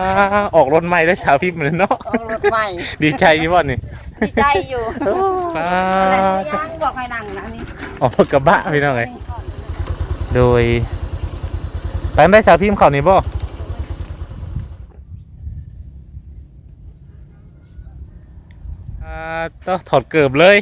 อ่าออกรถใหม่ได้สาวพิมพ์เลยเนาะเอารถใหม่ ดีใจยี่บ่นี่ดีใจอยู่ป้าอะไรยังบอกให้นั่งนะนี่ออกรถกระบะพี่น้องเลยโดยแปลงได้สาวพิมพ์เขานี่บ่อ่าต้องถอดเกือบเลย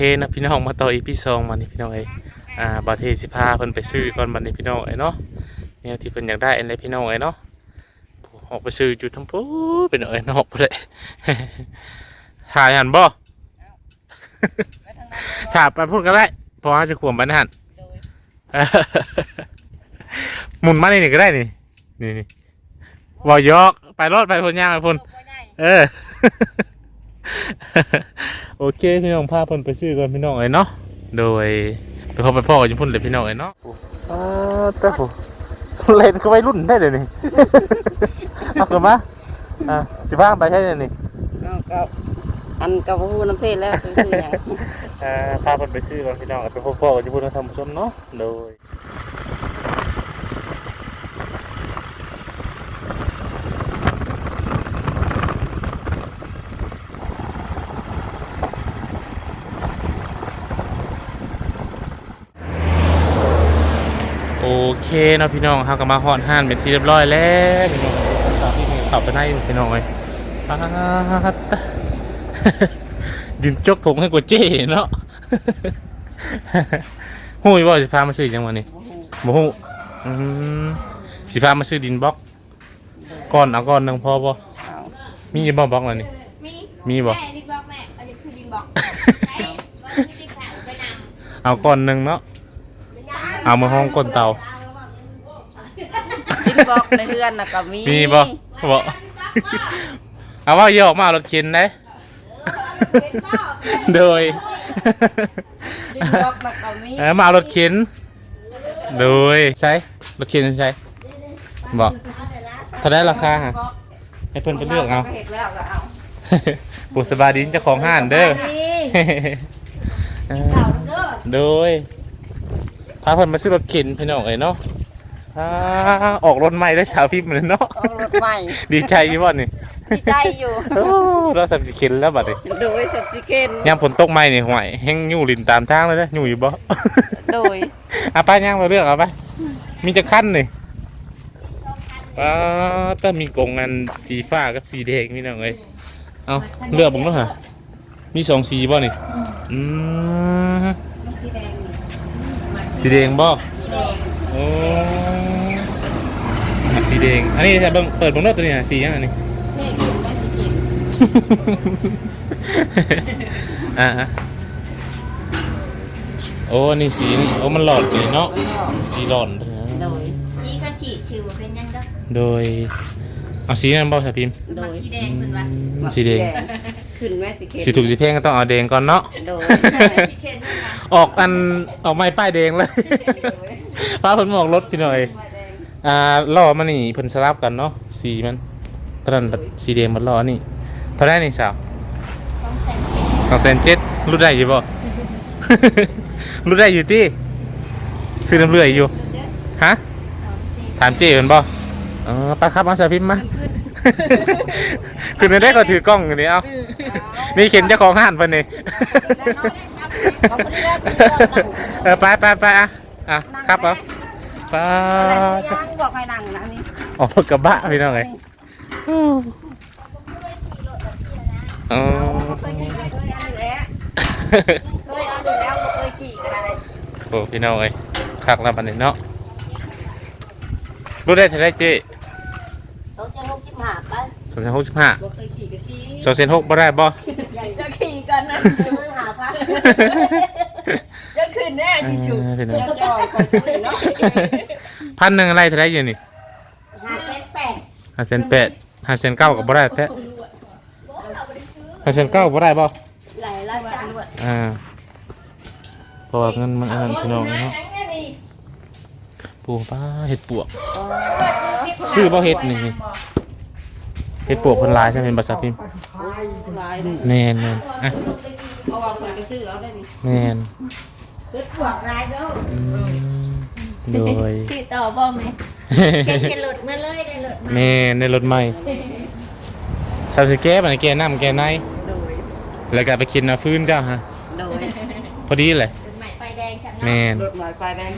เคนะพี่น้องมาต่ออีพีสองมานี่พี่น้องเอ้ยอ่าบาเทสิพาเพิ่นไปซื้อก่อนบันี้พี่น้องเอ้ยเนาะเนี่ยที่เพิ่นอยากได้อะไรพี่น้องเอ้ยเนาะออกไปซื้ออยู่ทั้งปูเป็นเอ้ยนอกไปเลยถ่ายหันบ่ถ่ายไปพูดก็ได้เพอจะขวมไปนะหันโดยหมุนมานี่นี่ก็ได้นี่นี่นี่วอยอกไปรถไปพนย่างไปพนเออ โอเคพี่น้องพาเพิ่นไปซื้อก่อนพี่น้องเอ้ยเนาะโดยไปพบไปพ่อกันอยู่พุ่นเลยพี่น้องเอ้ยเนาะอ่าแต่ผมเล่นก็วัยรุ่นได้เลยนี่เอากลับมาอ่าสิบ้างไปใช่เลยนี่เอาก็อันกับพูน้ำเทศแล้วซื้อๆอย่างอ่าพาเพิ่นไปซื้อก่อนพี่น้องไปพบพ่อกันอยู่พุ่นแล้วทำชมเนาะโดย โอ เคเนาะพี่น้องเขาก็มาฮอนห้านเป็นที่เรียบร้อยแล้วพี่น้องตามที่มีขับไปได้อยู่พี่น้องเลยปาดดินจกถงให้กว่าเจ้เนาะหูยว่าสิพามาซื้อจังวันนี้บ่ฮู้อืมสิพามาซื้อดินบล็อกก้อนเอาก้อนหนึงพอบ่เอามีบ่บล็อกแล้วนี่มีมีบ่แม่ดินบอกแม่อันนี้คือดินบอกไอ้วันที่ดินแข็งไปนเอาก้อนหนึงเนาะเอามาห้องก้นเตาดิน บอกในเรือนน่ะก็มีมีบ่บ่เอาว่าเยอะออกมาเอารถเข็นได้โดยดินบอกน่ะก็มีเออมาเอารถเข็นโดยใช่รถเข็นใช่บอกถ้าได้ราคาฮะให้เพิ่นไปเลือกเอาเห็ดแล้วก็เอาบุษบาดินเจ้าของห้านเด้อเออโดยพาเพิ่นมาซื้อรถเข็นพี่น้องเอ้ยเนาะ อ่าออกรถใหม่ได้สาวพิมพ์เลยเนาะเอารถใหม่ ดีใจยี่บ่นี่ดีใจอยู่โอ้เราสับสิเข็นแล้วบัดนี้โดยสับสิเกนยามฝนตกใหม่นี่ห่วยแห้งยู่ลินตามทางเลยเด้ออยู่อยู่บ่โดยเอาไปย่างมาเลือกเอาไปมีจะขั้นนี่ป้าต้องมีกรงอันสีฟ้ากับสีแดงมีน้องเอ้ยเอาเลือกผมด้วยฮะมีสองสีบ่นี่อืมสีแดงนี่สีแดงบ่โอ้อะ สีแดง อันนี้จะเบิ่งเปิดเบิ่งรถตัวนี้ฮะสียังอันนี้นี่คือแม่สิเกนอ่าฮะโอ้อันนี้สีนี่โอ้มันหลอดเลยเนาะ สีหลอดเลยนะโดยำนี่เขาฉีดชื่อว่าเป็นยังก็โดยเอาสีนั้นบ่สาพิมพ์ โดมันยสีแดงเป็นวันสีแดง ขึ้นแม่สิเกนสีถูกสีเพลงก็ต้องเอาแดงก่อนเนาะ โดยสีเข็นเป็นวันออกอันออกไม้ป้ายแดงเลยป้าเพิ่นบอกรถพี่หน่อย อ่าล้อมันนี่เพิ่นสลับกันเนาะสีมันตอนนั้นสีแดงมันล้อนี่เท่าไหรนี่สาวต้องใส่สองแสนเจ็ดรู้ได้อยู่บ่ รู้ได้อยู่ที่ซื้อน้ำเลือยอยู่ฮะถามเจ๊เพิ่นบ่อ๋อป้าครับเอาสาพิมพ์มาคือในได้ก็ถือกล้องอยู่นี่เอานี่เข็นเจ้าของห้านเพิ่นนี่เอาไปเรียกพี่เอานั่งเออไปไปไปอะอะครับเอาไปอะไรยังบอกให้นั่งนะนี่ออกรถกระบะพี่น้องเลยอ๋อเคยขี่เคยเอาอยู่แล้วเคยเอาอยู่แล้วเคยขี่ก็ได้โอ้พี่น้องเอ้ยคักแล้วบัดนี้เนาะรู้ได้เท่าไรเจ๊สองเจ็ดหกสิบห้าไปสองแสนหกสิบห้าเคยขี่ก็ขี่สองแสนหกบ่ได้บ่อยากจะขี่กันนะชิวหาพัก ขึ้นแน่ที่สุดเออพี่น้องจะจอยคอยคุยเนาะพันหนึ่งอะไรเท่าไหรอยู่นี่ห้าเจ็ดแปดห้าเซนแปดห้าเซนเก้าก็บ่ได้แท้บอกเราไม่ได้ซื้อห้าเซนเก้าบ่ได้บ่หลายรายการด้วยอ่าเพราะว่าเงินมันอันนั้นพี่น้องเนาะปูป้าเห็ดปวกซื้อบ่เฮ็ดนี่นี่ เห็ดปวกเพิ่นหลายใช่ไหมภาษาพิมพ์หลายแม่นแม่นอะเพราะว่าคนไปซื้อเอาได้ดิแม่น เฮ็ดพวกหลายเด้ออืมโดยซื้อต่อบ่ไหมเก็บเก็บหลุดเมื่อเลยได้หลุดมาแม่ในรถใหม่สาวสิแก้บัดนี้แก้น้ำแก้ในโดยแล้วก็ไปกินน้ำฟื้นเจ้าฮะ โดยพอดีเลยหลุดใหม่ไฟแดงฉันแม่นรถหมายไฟแดง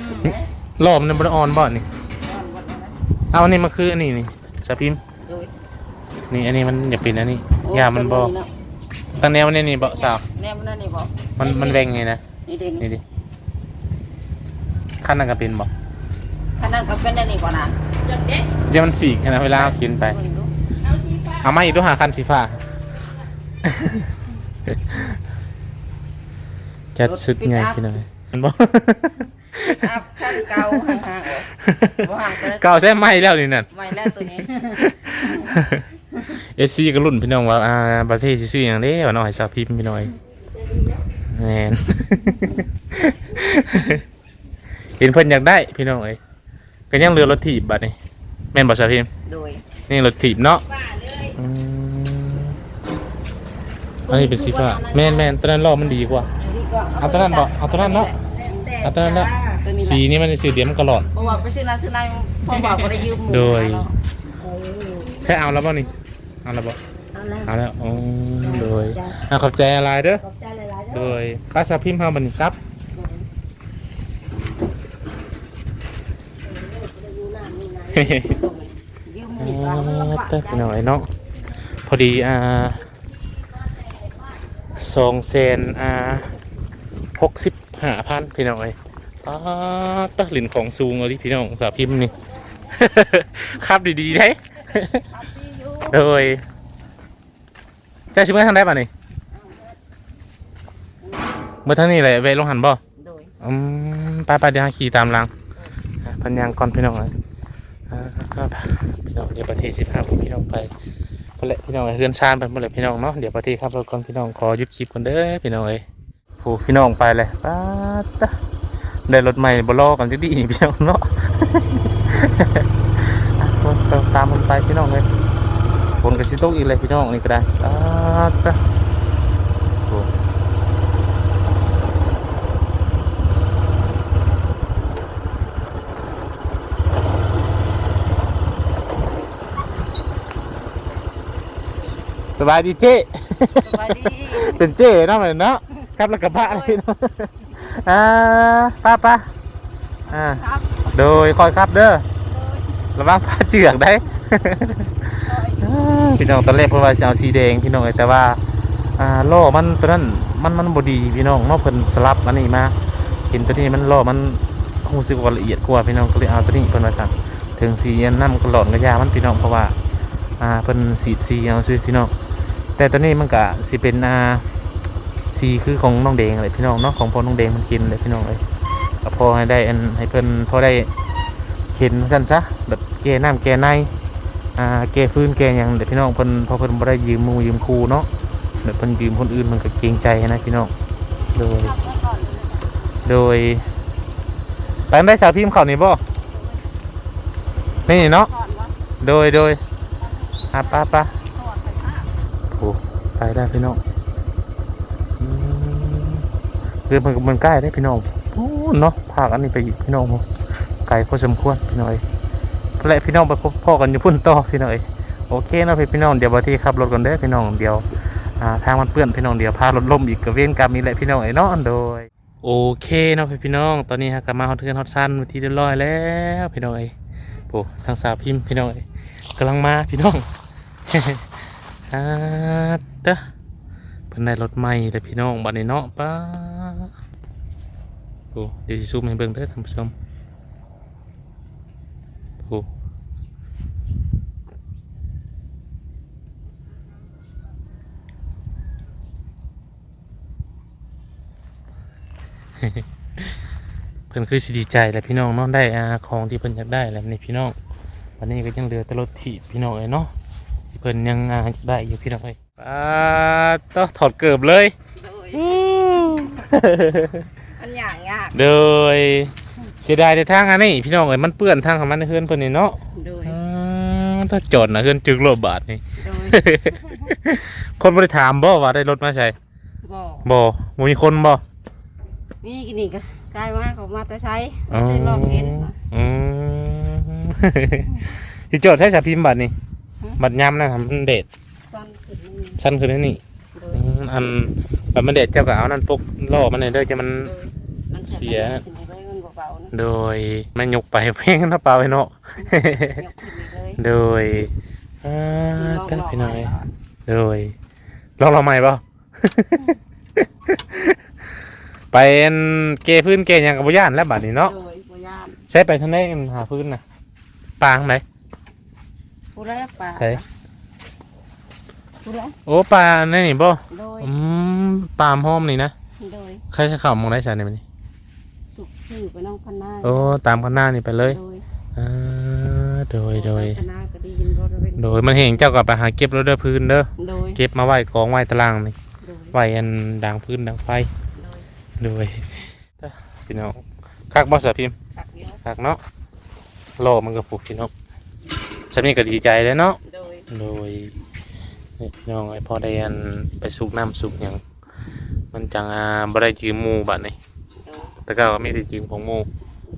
รอบมันบ่ได้ออนบ่นี่ เอาอันนี้มันคืออันนี้นี่สาวพิมพ์โดยนี่อันนี้มันอย่าเป็นอันนี้ยามันบ่ตั้งแนวนี่นี่บ่สาวแน่มันนั่นนี่บ่มันมันแบ่งไงนะนี่เด้นี่ดิ ขั้นนั้นก็เป็นบ่ขนาดก็เป็นอันนี้บ่นะหลุดเด็กเดี๋ยวมันสีกนะเวลาเอากินไป เบิ่งดูเอาที่ฟ้าเอามาอีกต้องหาคันสีฟ้า จัดสุดไงพี่น้อยมันบอก อัพขั้นเก่าห่างๆออกบ่ห่างไปเก่าแท้ไหมแล้วนี่นั่น ไม่แล้วตัวนี้ FC ก็รุ่นพี่น้องว่าอ่าประเทศสิซื้ออย่างเด้ว่าน้อยสาวพิมพ์พี่น้อยแม่น เห็นเพิ่นอยากได้พี่น้องเอ้ยก็ยังเหลือรถถีบบัดนี้แม่นบ่สาวพิมพ์โดยนี่รถถีบเนาะฟ้าเลยอืมอันนี้เป็นสีฟ้าแม่นแม่นตัวนั้นรอบมันดีกว่า อันนี้ก็เอาตัวนั้นบ่เอาตัวนั้นเนาะเอาตัวนั้นเนาะตัวนี้สีนี้มันสีเดียวมันก็หลอดเพราะว่าไปซื้อร้านซื้อร้านพ่อบอกว่าได้ยืมหมูโดยมาเนาะใช่เอาแล้วบ่นี่เอาแล้วบ่เอาแล้วเอาแล้วอ๋อโดยอะขอบใจอะไรเด้อขอบใจหลายๆโดเด้อยป้าสาวพิมพ์เฮาบัดนี้ครับ ยืมห อ๋ มู เรามันอลำบากแต่พี่น้อยเนาะพอดีอ่าสองแสนอ่าหกสิบห้าพันพี่น้อยอ๋อตะหลินของสูงเอาดิพี่น้องสาวพิมพ์นี่ครับดีๆได้โดยเจะชิมเมื่อทางได้ป่ะนี่เมื่อทางนี้เลยเวลงหันบ่อืมไปไปเดี๋ยวขี่ตามหลังพันยางก่อนพี่น้องเลย อ่าพี่น้องเดี๋ยวประเสิบห้าพี่น้องไปพอแหละพี่น้องเอ้เฮือนชานไปหมดเลยพี่น้องเนาะเดี๋ยวประเทศครับเรถก่อนพี่น้องขอยุดคลิปก่อนเด้อพี่น้องเอ้ยโอ้พี่น้องไปเลยป้าดตะได้รถใหม่บ่รอกกันจะดีพี่น้องเนาะตามมันไปพี่น้องเลยฝนกระสิตกอีกเลยพี่น้องนี่ก็ได้ป้าดตะ สบายดีเจ้สวัสดี เป็นเจ้เนาะเหมือนเนาะครับแล้วกับพระพี่น้องอ่าป้าป้าอ่าครับโดยคอยครับเด้อระวังผ้าเจือกได้อ่าพี่น้องตอนแรกเพิ่นว่าสิเอาสีแดงพี่น้องแต่ว่าอ่าล้อมันตัวนั้นมันมันบ่ดีพี่น้องเนาะเพิ่นสลับอันนี้มาเห็นตัวนี้มันล้อมันรู้สึกว่าละเอียดกว่าพี่น้องก็เลยเอาตัวนี้เพิ่นว่าซั่นถึงสีอันนั้นมันก็หลอนก็ยามันพี่น้องเพราะว่าอ่าเพิ่นสีดสีเอาซื่อพี่น้อง แต่ตัวนี้มันก็สิเป็นอ่าสีคือของน้องแดงเลยพี่น้องเนาะของพ่อน้องแดงมันกินเลยพี่น้องเลยก็พอให้ได้อันให้เพิ่นพอได้เข็นสั้นซะแบบแก่น้ำแก่ในอ่าแก่ฟื้นแก่ยังเดี๋ยวพี่น้องเพิ่นพอเพิ่นบ่ได้ยืมหมูยืมครูเนาะเดี๋ยวเพิ่นยืมคนอื่นมันก็เกรงใจนะพี่น้องโดยขับไปลยโดยไปได้สาวพิมพ์เขานี่บ่นี่เนาะก่อนวะโดยโดยอะป้าป้า ก่อนไปค่ะ โอ้ ไปได้พี่น้องคือมันมันใกล้ได้พี่น้องโอ้เนาะภาคอันนี้ไปอีกพี่น้องไกลพอสมควรพี่น้อยและพี่น้องไปพบพ่อกันอยู่พุ่นต่อพี่น้อยโอเคเนาะพี่พี่น้องเดี๋ยวบางทีขับรถกันเด้พี่น้องเดี๋ยวทางมันเปื้อนพี่น้องเดี๋ยวพารถล่มอีกกับเว้นกรรมนี้แหละพี่น้องไอ้เนาะโดยโอเคเนาะพี่พี่น้อง ตอนนี้ฮะกลับมาฮอตเทือนฮอตซันมาที่เรียบร้อยแล้วพี่น้องไอ้โอ้ทางสาวพิมพ์พี่น้องไอ้กำลังมาพี่น้อง อ่าเด้อเพิ่นได้รถใหม่เลยพี่น้องบัดนี้เนาะป้าโอ้เดี๋ยวสิซูมให้เบิ่งเด้อท่านผู้ชมโอ้เพิ่นคือสิดีใจแหละพี่น้องเนาะได้อาของที่เพิ่นอยากได้แหละนี่พี่น้องวันนี้ก็ยังเหลือแต่รถถีบพี่น้องเอ้ยเนาะ เพิ่นยังอาอยากได้อยู่พี่น้องเอ้ยป้าต้องถอดเกือบเลยโดยอู้มันอย่างยากโดยเสียดายแต่ทางอันนี้พี่น้องเอ้ยมันเปื้อนทางของมันเฮือนเพิ่นนี่เนาะโดยอ่าถ้าจอดนะเฮือนจึกโลบาทนี่ โดยคนบ่ได้ถามบ่ว่าได้รถมาใช้บอกบ่บ่มีคนบ่นี่กินนี่ก็กลายมาเขามาแต่ใช้อ๋อใช้ลองเห็นอืม สิจอดใช้สาพิมพ์บัตรนี่ฮะ บัตรยามนะทำมันเดทสั้นขึ้นนี่ชั้นคือนี่นี่โดยอืมอันบัตรมันเดทเจ้าก็เอานั่นปกล่อมันเลยเด้อจะมัน โดยมันเสีย ขึ้นไปเลยมันเบาๆนะโดยมันยกไปเพ่งน้าเปล่าไปเนาะ ยกขึ้นไปเลยโดยอ่าสิลองเด้อลองพี่น้อยใหม่ก่อนโดยลองเราใหม่เปล่า ไปอันเกพื้นเกหยังกับบุย่านแล้วบัดนี้เนาะโดยบ่ยานใช้ไปทางไหนกันหาพื้นน่ะปางไหน ผู้แรกป่าใช่ผู้แรกโอ้ปลาในนี่บ่โดยอืมปลามห้อมนี่นะโดยใครจะเข้ามองได้ใช่ไหมนี่สุกชื่อไปน้องพันนาโอ้ตามกันหน้านี่ไปเลยโดยอ่าโดยโดยพันนาก็ได้ยินรถเป็นโดยมันเห็นเจ้ากับไปหาเก็บรถเด้อพื้นเด้อโดยเก็บมาไว้กองไว้ตารางนี่โดยไว้อันดังพื้นดังไฟโดยโดยพี่น้องคักบ่สะพิมพ์ตักเยอะคักเนาะโลมันก็ผูกพี่น้อง สำนี้ก็ดีใจเลยเนาะโดยโดยนี่พี่น้องไอ้พอได้อันไปสูบน้ำสูบหยังมันจังอ่าบ่ได้ยืมหมู่บัดนี้โดยแต่ก็ไม่ได้ยืมของหมู่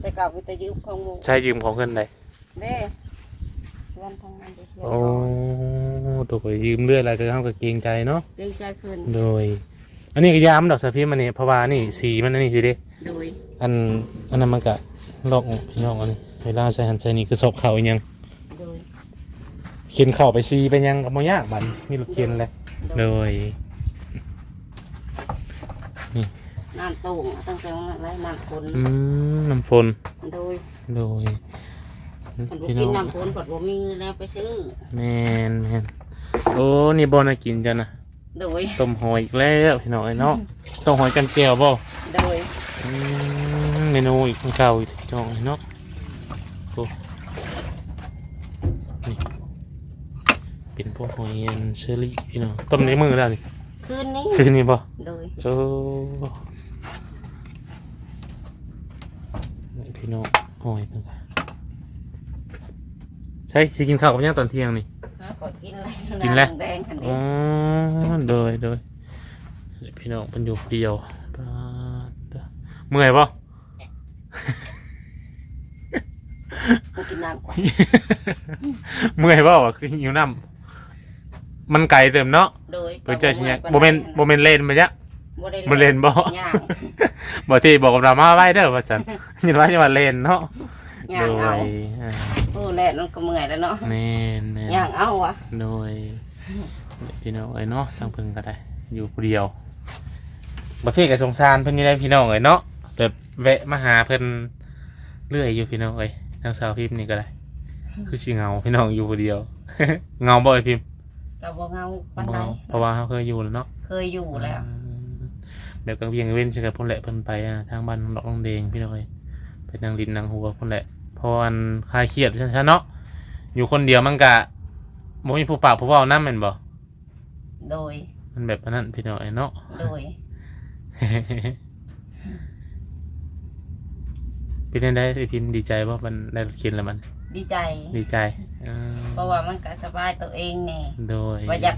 แต่เก่าไปแต่ยืมของหมูใช้ยืมของเพิ่นได้เด้วันทางนั้นเด็กโอ้ตัวก็ยืมเรื่อยอะไรก็เฮาก็เกรงใจเนาะ เกรงใจเพิ่นโดย อันนี้ก็ยามดอกสะพิมพ์อันนี้เพราะว่านี่สีมันอันนี้สิเด้โดยอันอันนั้นมันก็ลอกพี่น้องอันนี้เวลาใส่หันใส่นี่คือซบเข่าอีหยังโดย เขียนเข่าไปซีไปยังก็บ่ยากบัดมีรถเขียนแหละโดยน้ำตุ่งตั้งแต่วันนั้นไรน้ำฝนอืมน้ำฝนโดยโดยคันบ่พี่กิน้นองน้ำฝนปัดบ่มีแล้วไปซื้อแมนแมนโอ้นี่บ่น่ากินจ้ะนะโดยต้มหอยอีกแล้วพี่น้องไอ้เนาะต้มหอยกันแก้วบ่โดยอืมเมนูอีกของเก่าอีกพี่น้องไอ้เนาะโอ้ เป็นพวกหอยอันเชอรี่พี่น้องต้มในมือแล้วนี่คืนนี้คือนี่บ่โดยโอ้นี่พี่น้องหอยเพิ่นก็ใช่สิกินข้าวกับยังตอนเที่ยงนี่ฮะขอกินอะไรกินแล้วำแดงคันอ๋นี้อโดยโดยพี่น้องเป็นอยู่เดียวปาดเมื่อยปะกูกินน้ำก่อน เมื่อยปะวะคือหิวน้ำ มันไก่เติมเนาะโดยเพื่อใจชิญญะโมเมนโมเมนเลนมาจ้ะบ่ได้บ่เล่นบ่ ย่างบอกที่บอกกับเรามาไว้เด้อว่าจันยินว่าจะมาเลนเนาะย่าโดงเอายอ่าโอ้แล่นั่นก็เมื่อยแล้วเนาะแน่นแน่น ย่างเอาวะโดยพี่น้องเอ้ยเนาะทั้งเพิ่งก็ได้ อยู่ผู้เดียวประเทศกับสงสารเพิ่นนี่ได้พี่น้องเอ้ยเนาะแบบแวะมาหาเพิ่นเรื่อยอยู่พี่น้องเอ้ยทางสาวพิมพ์นี่ก็ได้ คือสิเหงาพี่น้องอยู่ผู้เดียว เหงาบ่ไอยพิมพ์ ก็บ่เงาปานใดบ่เพราะว่าเขาเคยอยู่แล้วเนาะเคยอยู่แล้วอืมแบบกลางเวียงกลางเว้นใช่กับพ่นแหละเพิ่นไปอ่าทางบ้านดอกลองเดงพี่น้องเอ้ยไปนางดินนางหัวพ่นแหละเพราะวันคลายเครียดชันๆเนาะอยู่คนเดียวมันกะบ่มีผู้ปากผู้เว้านำแม่นบ่โดย มันแบบอันนั้นพี่น้องเอ้ยเนาะโดยเป็นยังไงไอพิมพ์ดีใจว่ามันได้รถเข็นแล้วมัน ดีใจ ดีใจเออเพราะว่ามันก็สบายตัวเองไงโดยว่าอยาก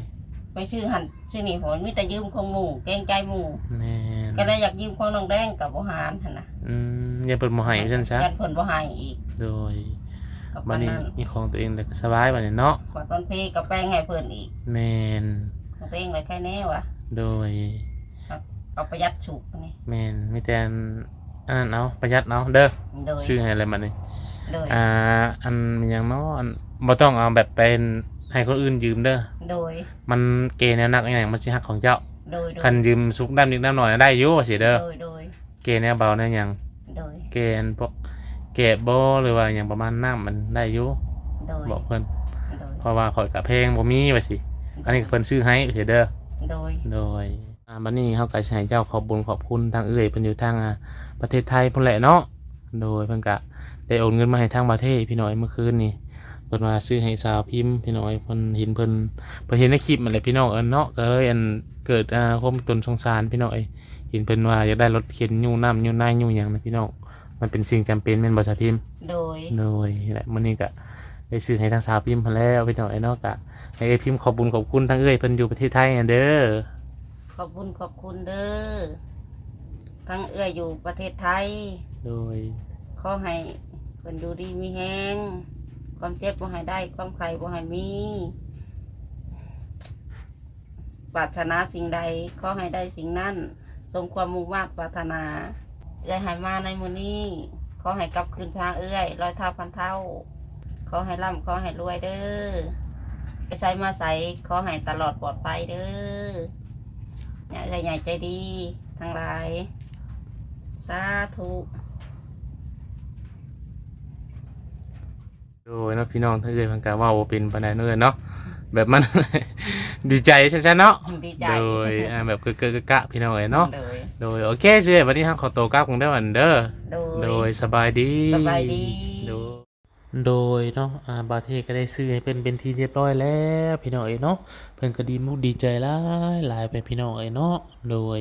ไปชื่อหันชื่อนี่ผมมีแต่ยืมของหมู่เกรงใจหมู่แม่นก็เลยอยากยืมของน้องแดงกับบ่หารหั่นน่ะอืมอยังเป็นโมหายฉันซะยันเพิ่นบ่ให้อีกโดยกับบัปานนนี้นั้นมีของตัวเองเลยก็สบายบันนี้เนาะกว่าตอนเพกับแป้งให้เพิ่นอีกแม่นของตัวเองเลยแค่แน่วะโดยเอาประหยัดฉุกนี่แม่นมีแต่อันอันนั้นเอาประหยัดเอาเด้อ โดยชื่อให้อะไรมันนี่ โดย อ่าอันมันยังเนาะอันบ่ต้องเอาแบบเป็นให้คนอื่นยืมเด้อโดย มันเกณฑ์แนวหนักอย่างมันสิหักของเจ้าโดย โดยคันยืมสุกน้ำนิดน้ำหน่อยได้อยู่ว่าสิเด้อโดย โดย เกณฑ์แนวเบาแนวหยังโดย เกณฑ์พวกเกะโบหรือว่าอย่างประมาณน้ำมันได้อยู่โดย บอกเพิ่นโดย เพราะว่าข่อยกับเพลงบ่มีว่าสิอันนี้เพิ่นซื้อให้เถอะเด้อ โดย โดยอ่าบัดนี้เฮาก็สิให้เจ้าขอบบุญขอบคุณทางเอื้อยเพิ่นอยู่ทางอ่าประเทศไทยพุ่นแหละเนาะ โดยเพิ่นก็ ได้โอนเงินมาให้ทางประเทศพี่น้อยเมื่อคืนนี่เพิ่นมาซื้อให้สาวพิมพ์พี่น้อยเพิ่นเห็นเพิ่นเพิ่นเห็นในคลิปมันแหละพี่น้องเอิ้นเนาะก็เลยอันเกิดอ่าความตนสงสารพี่น้อยเห็นเพิ่นว่าอยากได้รถเข็นยู่น้ำยู่นายยู่หยังนะพี่น้องมันเป็นสิ่งจำเป็นแม่นบ่สาวพิมพ์โดยโดยนี่แหละมื้อนี้ก็ได้ซื้อให้ทางสาวพิมพ์เพิ่นแล้วพี่น้อยเนาะก็ให้เอ้ยพิมพ์ขอบคุญขอบคุณทั้งเอ้ยเพิ่นอยู่ประเทศไทยอะเด้อขอบคุณขอบคุณเด้อทั้งเอื้ออยู่ประเทศไทย โดยขอให้ เพิ่นดูดีมีแฮงความเจ็บบ่ให้ได้ ความไข้บ่ให้มีปรารถนาสิ่งใดขอให้ได้สิ่งนั้นสมความมุ่งมั่นปรารถนาอย่าให้มาในมือนี้ขอให้กลับคืนพาเอื้อยร้อยเท่าพันเท่าขอให้ร่ำขอให้รวยเด้อไปใช้มาใส่ขอให้ตลอดปลอดภัยเด้อใหญ่ใหญ่ใจดี ทั้งหลาย สาธุ โดยเนาะพี่น้องทั้งเอ้ยเพิ่นก็เว้าบ่เป็นปานใดเนาะเอ้ยเนาะแบบมัน ดีใจใช่ๆเนาะดีใจโดยอ่าแบบเกอะๆกะๆพี่น้องเอ้ยเนาะโดยโดยโอเคเจ้วันนี้ทางขอตัวกลับของเด้อวันเด้อโดโดยยสบายดีสบายดี โดยโดยเนาะอ่าบาเทก็ได้ซื้อให้เป็นเป็นที่เรียบร้อยแล้วพี่น้องเอ้ยเนาะเพิ่นก็ดีมุกดีใจหลายหลายไปพี่น้องเอ้ยเนาะโดย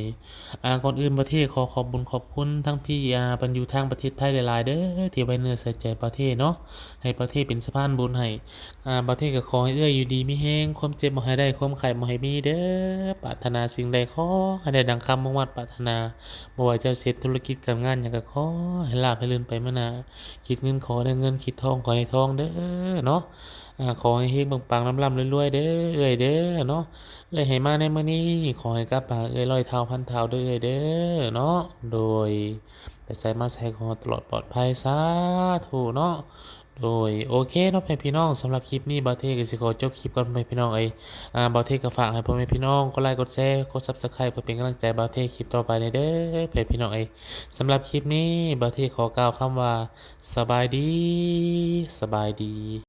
อ่าก่อนอื่นประเทศขอขอบบุญขอบคุณทั้งพี่อาเพิ่นอยู่ทางประเทศไทยหลายๆเด้อที่ไว้เนื้อใส่ใจประเทศเนาะให้ประเทศเป็นสะพานบุญให้อ่าประเทศก็ขอให้เอื้ออยู่ดีมีแฮงความเจ็บบ่ให้ได้ความไข้บ่ให้มีเด้อปรารถนาสิ่งใดขอให้ได้ดังคำมุ่งมั่นปรารถนาบ่ว่าจะเสร็จธุรกิจการงานหยังก็ขอให้ลาภให้ลื่นไปมื้อหน้าคิดเงินขอได้เงินคิดทองขอให้ทองเด้อเนาะขอให้เฮงปังๆลำๆรวยๆเด้อเอ้ยเด้อเนาะเอ้ยให้มาในมื้อนี้ขอให้กลับป่าเอ้ยร้อยเท่าพันเท่าเด้อเอ้ยเด้อเนาะโดยไปใส่มาใส่ขอตลอดปลอดภัยสาธุเนาะโดยโอเคเนาะพ่อแม่พี่น้องสำหรับคลิปนี้บาเทก็สิขอจบคลิปก่อนพ่อแม่พี่น้องเอ้อ่าบาเทก็ฝากให้พ่อแม่พี่น้องกดไลค์กดแชร์กด Subscribe เพื่อเป็นกำลังใจบาเทคลิปต่อไปเด้อเด้อพ่อพี่น้องเอ้สำหรับคลิปนี้บาเทขอกล่าวคำว่า สบายดี สบายดี